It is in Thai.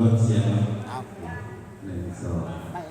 ลดเสียงหนึ่งสอง